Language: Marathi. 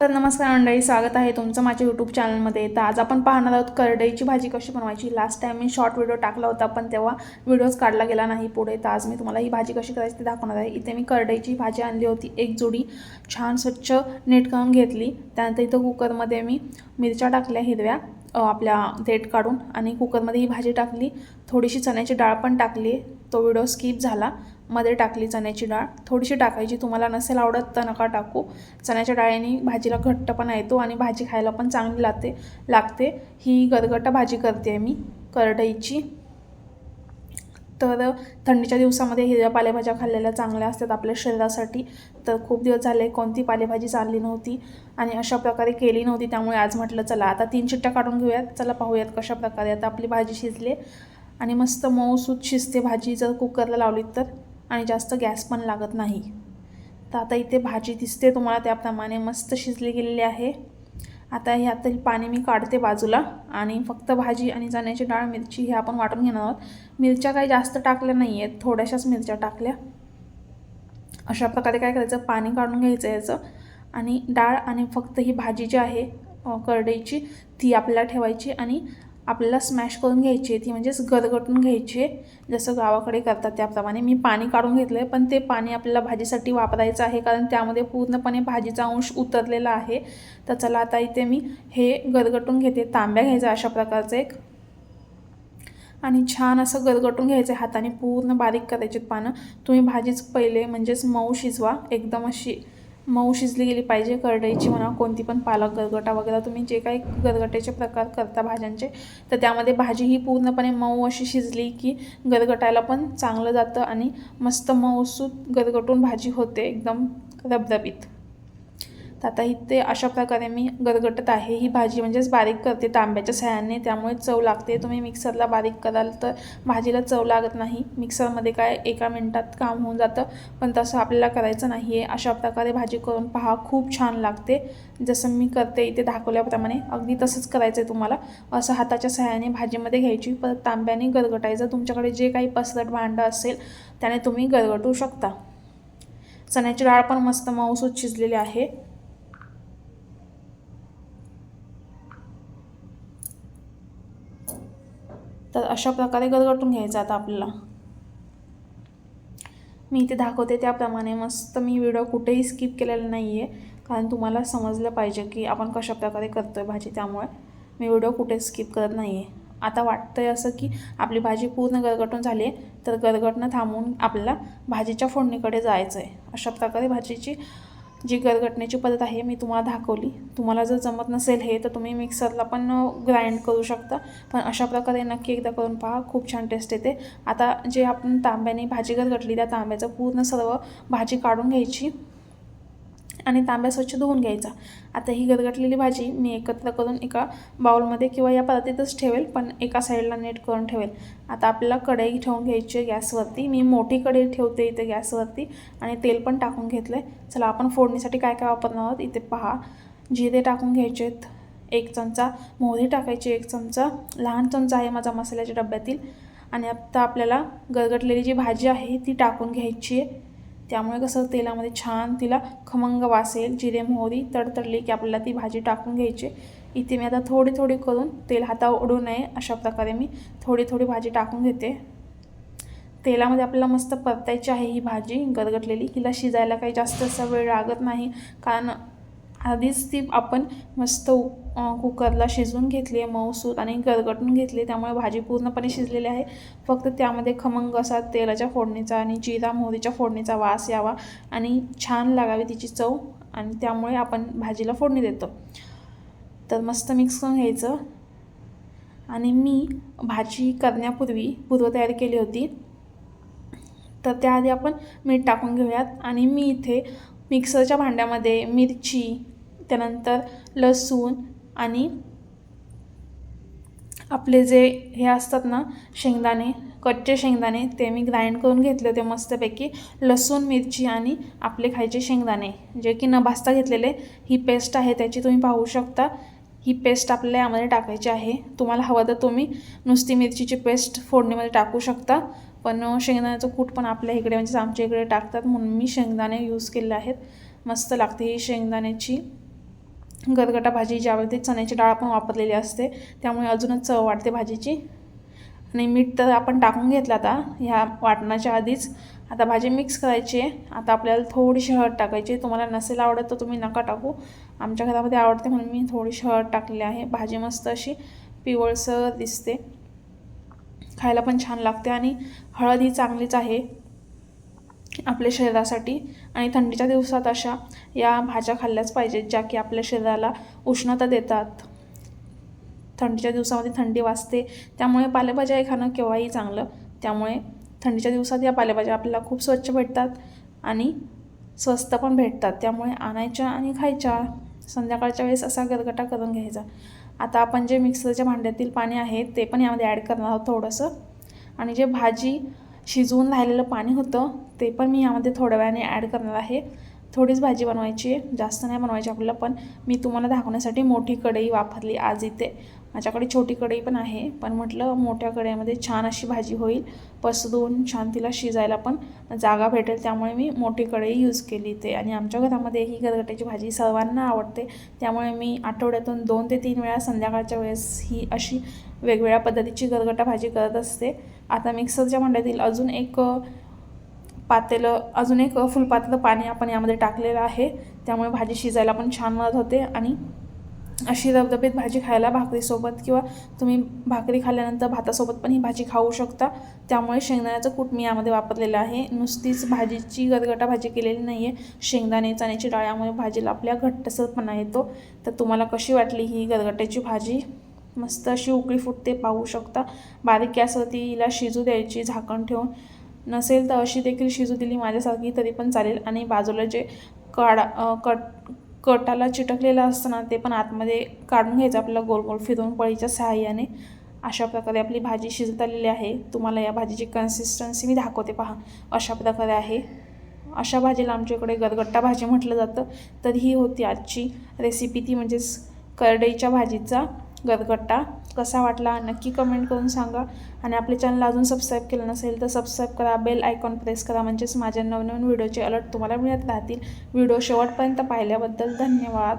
तर नमस्कार मंडळी स्वागत आहे तुमचं माझ्या यूट्यूब चॅनलमध्ये तर आज आपण पाहणार आहोत करडईची भाजी कशी बनवायची. लास्ट टाईम मी शॉर्ट व्हिडिओ टाकला होता पण तेव्हा व्हिडिओज काढला गेला नाही पुढे. तर आज मी तुम्हाला ही भाजी कशी करायची ते दाखवणार आहे. इथे मी करडईची भाजी आणली होती एक जोडी छान स्वच्छ नीट करून घेतली. त्यानंतर इथं कुकरमध्ये मी मिरच्या टाकल्या हिरव्या आपल्या देठ काढून. आणि कुकरमध्ये ही भाजी टाकली. थोडीशी चण्याची डाळ पण टाकली तो व्हिडिओ स्किप झाला. मध्ये टाकली चण्याची डाळ. थोडीशी टाकायची तुम्हाला नसेल आवडत तर नका टाकू. चण्याच्या डाळीने भाजीला घट्टपणा येतो आणि भाजी खायला पण चांगली लागते लागते. ही गरगटा भाजी करते आहे मी करडईची. तर थंडीच्या दिवसामध्ये हिरव्या पालेभाज्या खाल्लेल्या चांगल्या असतात आपल्या शरीरासाठी. तर खूप दिवस झाले कोणती पालेभाजी चालली नव्हती आणि अशा प्रकारे केली नव्हती त्यामुळे आज म्हटलं चला आता तीन चिट्ट्या काढून घेऊयात. चला पाहूयात कशा प्रकारे आता आपली भाजी शिजली आणि मस्त मऊसूत शिजते भाजी. जर कुकरला लावली तर आणि जास्त गॅस पण लागत नाही. तर आता इथे भाजी दिसते तुम्हाला त्याप्रमाणे मस्त शिजली गेलेली आहे. आता ह्यातील पाणी मी काढते बाजूला आणि फक्त भाजी आणि चण्याची डाळ मिरची हे आपण वाटून घेणार आहोत. मिरच्या काही जास्त टाकल्या नाही आहेत थोड्याशाच मिरच्या टाकल्या. अशा प्रकारे काय करायचं पाणी काढून घ्यायचं याचं. आणि डाळ आणि फक्त ही भाजी जी आहे करडईची ती आपल्याला ठेवायची आणि आपल्याला स्मॅश करून घ्यायची आहे ती म्हणजेच गरगटून घ्यायची आहे. जसं गावाकडे करतात त्याप्रमाणे मी पाणी काढून घेतलं आहे पण ते पाणी आपल्याला भाजीसाठी वापरायचं आहे कारण त्यामध्ये पूर्णपणे भाजीचा अंश उतरलेला आहे. तर चला आता इथे मी हे गरगटून घेते तांब्या घ्यायचा अशा प्रकारचं एक. आणि छान असं गरगटून घ्यायचं हाताने पूर्ण बारीक करायचे पानं. तुम्ही भाजीच पहिले म्हणजेच मऊ शिजवा एकदम अशी मऊ शिजली गेली पाहिजे करडईची म्हणा कोणती पण पालक गरगटा वगैरे तुम्ही जे काही गरगट्याचे प्रकार करता भाज्यांचे तर त्यामध्ये भाजी ही पूर्णपणे मऊ अशी शिजली की गरगटायला पण चांगलं जातं आणि मस्त मऊसूत गरगटून भाजी होते एकदम रबरबीत. तर आता ते अशा प्रकारे मी गरगटत आहे. ही भाजी म्हणजेच बारीक करते तांब्याच्या सहाय्याने. त्यामुळे चव लागते. तुम्ही मिक्सरला बारीक कराल तर भाजीला चव लागत नाही. मिक्सरमध्ये काय एका मिनटात काम होऊन जातं. पण तसं आपल्याला करायचं नाही आहे अशा प्रकारे भाजी करून पहा. खूप छान लागते. जसं मी करते इथे दाखवल्याप्रमाणे. अगदी तसंच करायचं आहे तुम्हाला. असं हाताच्या सहाय्याने भाजीमध्ये घ्यायची. परत तांब्याने गरगटायचं तुमच्याकडे जे काही पसरट भांडं असेल त्याने तुम्ही गरगटू शकता. चण्याची डाळ पण मस्त मऊसूत शिजलेली आहे. तर अशा प्रकारे गरगटून घ्यायचं आता आपल्याला. मी इथे दाखवते त्याप्रमाणे मस्त मी व्हिडिओ कुठेही स्किप केलेला नाही आहे कारण तुम्हाला समजलं पाहिजे की आपण कशा प्रकारे करतो आहे भाजी त्यामुळे मी व्हिडिओ कुठे स्किप करत नाही आहे आता वाटतं आहे असं की आपली भाजी पूर्ण गरगटून झाली आहे तर गरगटणं थांबून आपल्याला भाजीच्या फोडणीकडे जायचं आहे अशा प्रकारे भाजीची जी गरगटण्याची पद्धत आहे मी तुम्हाला दाखवली. तुम्हाला जर जमत नसेल हे तर तुम्ही मिक्सरला पण ग्राइंड करू शकता. पण अशा प्रकारे नक्की एकदा करून पहा खूप छान टेस्ट येते. आता जे आपण तांब्याने भाजी गरगटली त्या तांब्याचं पूर्ण सर्व भाजी काढून घ्यायची. आणि तांब्या स्वच्छ धुवून घ्यायचा. आता ही गरगटलेली भाजी मी एकत्र करून एका बाउलमध्ये किंवा या पद्धतीतच ठेवेल पण एका साईडला नीट करून ठेवेल. आता आपल्याला कढई ठेवून घ्यायची आहे गॅसवरती. मी मोठी कढई ठेवते इथे गॅसवरती आणि तेल पण टाकून घेतलं आहे चला आपण फोडणीसाठी काय काय वापरणार आहोत इथे पहा. जिरे टाकून घ्यायचे आहेत. एक चमचा मोहरी टाकायची एक चमचा लहान चमचा आहे माझा मसाल्याच्या डब्यातील. आणि आता आपल्याला गरगटलेली जी भाजी आहे ती टाकून घ्यायची आहे. त्यामुळे कसं तेलामध्ये छान तिला खमंग वासेल जिरे मोहरी तडतडली की आपल्याला ती भाजी टाकून घ्यायची. इथे मी आता थोडी थोडी करून तेल हाता ओढू नये अशा प्रकारे मी थोडी थोडी भाजी टाकून घेते. तेलामध्ये आपल्याला मस्त परतायची आहे ही भाजी गरगटलेली हिला शिजायला काही जास्त असा वेळ लागत नाही कारण आधीच ती आपण मस्त कुकरला शिजवून घेतली आहे मऊसूत आणि गरगटून घेतली त्यामुळे भाजी पूर्णपणे शिजलेली आहे. फक्त त्यामध्ये खमंग असा तेलाच्या फोडणीचा आणि जिरा मोहरीच्या फोडणीचा वास यावा आणि छान लागावी तिची चव आणि त्यामुळे आपण भाजीला फोडणी देतो. तर मस्त मिक्स करून घ्यायचं. आणि मी भाजी करण्यापूर्वी पूर्वतयारी केली होती. तर त्याआधी आपण मीठ टाकून घेऊयात. आणि मी इथे मिक्सरच्या भांड्यामध्ये मिरची त्यानंतर लसूण आणि आपले जे हे असतात ना शेंगदाणे कच्चे शेंगदाणे ते मी ग्राइंड करून घेतले होते मस्तपैकी. लसूण मिरची आणि आपले खायचे शेंगदाणे जे की न भाजता घेतलेले. ही पेस्ट आहे त्याची तुम्ही पाहू शकता. ही पेस्ट आपल्याला यामध्ये टाकायची आहे. तुम्हाला हवं तर तुम्ही नुसती मिरचीची पेस्ट फोडणीमध्ये टाकू शकता. पण शेंगदाण्याचं कूट पण आपल्या इकडे म्हणजे आमच्या इकडे टाकतात म्हणून मी शेंगदाणे यूज केले आहेत. मस्त लागते ही शेंगदाण्याची. गरगटा भाजी ज्यावरती चण्याची डाळ पण वापरलेली असते त्यामुळे अजूनच चव वाढते भाजीची. आणि मीठ तर आपण टाकून घेतलं आता ह्या वाटणाच्या आधीच. आता भाजी मिक्स करायची आहे. आता आपल्याला थोडीशी हळद टाकायची तुम्हाला नसेल आवडत तर तुम्ही नका टाकू. आमच्या घरामध्ये आवडते म्हणून मी थोडीशी हळद टाकली आहे. भाजी मस्त अशी पिवळसर दिसते. खायला पण छान लागते आणि हळद ही चांगलीच आहे आपल्या शरीरासाठी. आणि थंडीच्या दिवसात अशा या भाज्या खाल्ल्याच पाहिजेत ज्या की आपल्या शरीराला उष्णता देतात. थंडीच्या दिवसामध्ये थंडी वाजते त्यामुळे पालेभाज्या हे खाणं केव्हाही चांगलं. त्यामुळे थंडीच्या दिवसात या पालेभाज्या आपल्याला खूप स्वच्छ भेटतात आणि स्वस्त पण भेटतात. त्यामुळे आणायच्या आणि खायच्या. संध्याकाळच्या वेळेस असा गरगटा करून घ्यायचा. आता आपण जे मिक्सरच्या भांड्यातील पाणी आहे ते पण यामध्ये ॲड करणार आहोत थोडंसं. आणि जे भाजी शिजवून राहिलेलं पाणी होतं ते पण मी यामध्ये थोड्या वेळाने ॲड करणार आहे. थोडीच भाजी बनवायची आहे जास्त नाही बनवायची आपल्याला पण मी तुम्हाला दाखवण्यासाठी मोठी कढई वापरली आज इथे. माझ्याकडे छोटी कढई पण आहे. पण म्हटलं मोठ्या कढईमध्ये छान अशी भाजी होईल. पसरून छान तिला शिजायला पण जागा भेटेल. त्यामुळे मी मोठी कढई यूज केली ते आणि आमच्या घरामध्ये ही गरगट्याची भाजी सर्वांना आवडते. त्यामुळे मी आठवड्यातून दोन ते तीन वेळा संध्याकाळच्या वेळेस ही अशी वेगवेगळ्या पद्धतीची गरगटा भाजी करत असते. आता मिक्सरच्या भांड्यातील अजून एक पातेलं अजून एक फुलपातेलं पाणी आपण यामध्ये टाकलेलं आहे. त्यामुळे भाजी शिजायला पण छान मदत होते. आणि अशी धबधबीत भाजी खायला भाकरीसोबत किंवा तुम्ही भाकरी खाल्ल्यानंतर भातासोबत पण ही भाजी खाऊ शकता. त्यामुळे शेंगदाण्याचं कूट मी यामध्ये वापरलेलं आहे. नुसतीच भाजीची गरगटा भाजी केलेली नाही आहे शेंगदाणे चण्याची डाळ यामुळे भाजीला आपल्या घट्टसरपणा येतो. तर तुम्हाला कशी वाटली ही गरगट्याची भाजी? मस्त अशी उकळी फुटते पाहू शकता. बारीक गॅसवरती हिला शिजू द्यायची झाकण ठेवून. नसेल तर अशी देखील शिजू दिली माझ्यासारखी तरी पण चालेल. आणि बाजूला जे काढा कट कटाला चिटकलेलं असतं ना ते पण आतमध्ये काढून घ्यायचं आपल्याला गोल गोल फिरून पळीच्या सहाय्याने. अशा प्रकारे आपली भाजी शिजत आलेली आहे. तुम्हाला या भाजीची कन्सिस्टन्सी मी दाखवते पहा. अशा प्रकारे आहे. अशा भाजीला आमच्याकडे गरगट्टा भाजी म्हटलं जातं. तर ही होती आजची रेसिपी ती म्हणजेच करडईच्या भाजीचा गरगट्टा कसा वाटला? नक्की कमेंट करून सांगा. आणि आपले चॅनल अजून सबस्क्राईब केलं नसेल तर सबस्क्राईब करा. बेल आयकॉन प्रेस करा. म्हणजेच माझ्या नवनवीन व्हिडिओचे अलर्ट तुम्हाला मिळत राहतील. व्हिडिओ शेवटपर्यंत पाहिल्याबद्दल धन्यवाद.